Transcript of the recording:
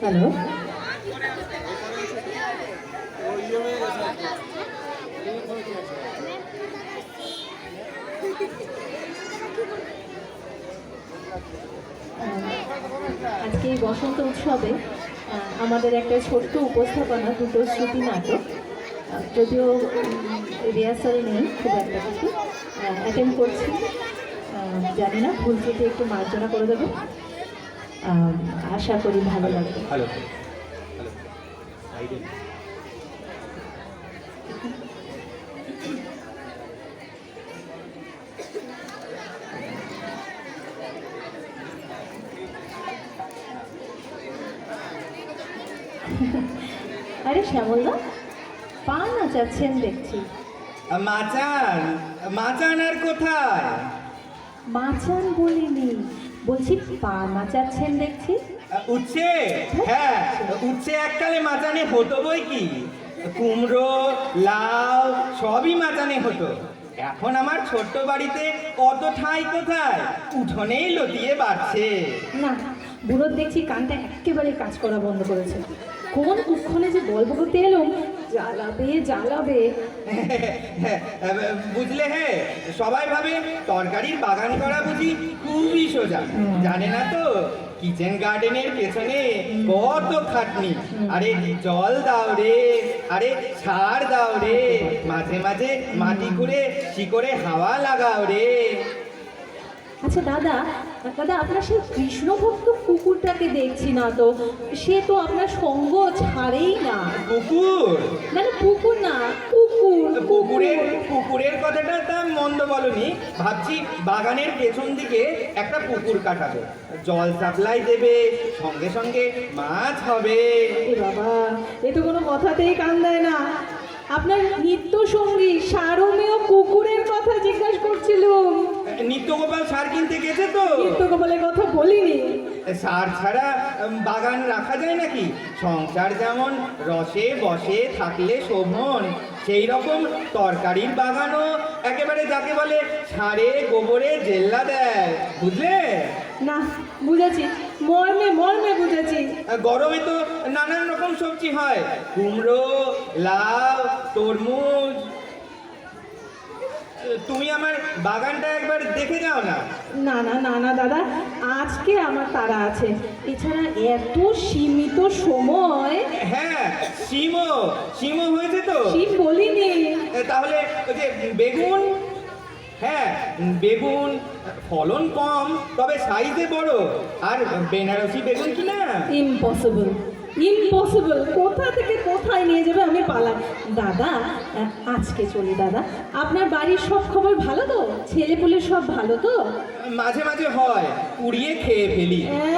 Hello আজকে এই বসন্ত উৎসবে আমাদের একটা ছোট্ট উপস্থাপনা, দুটো শ্রুতি নাটক। যদিও রিহার্সাল নেই, খুব একটা কিছু। অ্যাটেন্ড করছি। জানি না, ভুল ত্রুটি একটু মার্জনা করে দেবো। আশা করি ভালো লাগবে। আরে শ্যামলদা পা নাচাচ্ছেন দেখছি। মাচান মাচান আর কোথায়? মাচান বলিনি। বলছি পা মাচাচ্ছেন দেখছি। উচ্ছে? হ্যাঁ উচ্ছে এককালে মাচানে হতো বই কি? কুমড়ো লাউ সবই মাচানে হতো। এখন আমার ছোট্ট বাড়িতে কত ঠাঁই কোথায়? উঠোনেই লতিয়ে বাড়ছে। না বুড়োর দেখছি কানটা একেবারে কাজ করা বন্ধ করেছে। কোন কুক্ষণে যে গল্প করতে এলাম জ্বালাবে জ্বালাবে। বুঝলে হে সবাই ভাবে তরকারির বাগান করা বুঝি খুবই সোজা। জানে না তো? কিচেন গার্ডেনের পেছনে কত খাটনি। আরে জল দাও রে আরে সার দাও রে। মাঝে মাঝে মাটি করে শিকড়ে হাওয়া লাগাও রে। আচ্ছা দাদা দাদা আপনার সেই কৃষ্ণভক্ত কুকুরটাকে দেখছি না তো। সে তো আপনার সঙ্গ ছাড়েই না। কুকুর? না না কুকুর না কুকুর কুকুরের কুকুরের কথাটা তা মন্দ বলনি। ভাবছি বাগানের পেছন দিকে একটা পুকুর কাটাবো। জল সাপ্লাই দেবে সঙ্গে সঙ্গে মাছ হবে। বাবা এ তো কোনো কথাতেই কান দেয় না। আপনার নিত্য সঙ্গী সারমেয় কুকুরের কথা নিত্যগোপাল সার কিনতে গেছে তো? নিত্য গোপালের কথা বলিনি। সার ছাড়া বাগান রাখা যায় নাকি? সংসার যেমন রসে বসে থাকলে শোভন সেই রকম তরকারির বাগানও একেবারে যাকে বলে সারে গোবরে জেল্লা দেয়। বুঝলে? না বুঝেছি। মর্মে মর্মে বুঝেছি। গরমে তো নানান রকম সবজি হয়। কুমড়ো লাউ তরমুজ। তুমি আমার বাগানটা একবার দেখে যাও না। না না না না দাদা আজকে আমার তারা আছে। এছাড়া এত সীমিত সময় হ্যাঁ সিমও সিমও হয়েছে তো। ঠিক বলিনি। তাহলে ওই যে বেগুন হ্যাঁ বেগুন ফলন কম তবে সাইজে বড়। আর বেনারসি বেগুন কি না? ইম্পসিবল ইম্পসিবল কোথা থেকে কোথায় নিয়ে যাবে আমি পালাই। দাদা আজকে চলি দাদা। আপনার বাড়ির সব খবর ভালো তো? ছেলেপুলে সব ভালো তো? মাঝে মাঝে হয় পুড়িয়ে খেয়ে ফেলি। হ্যাঁ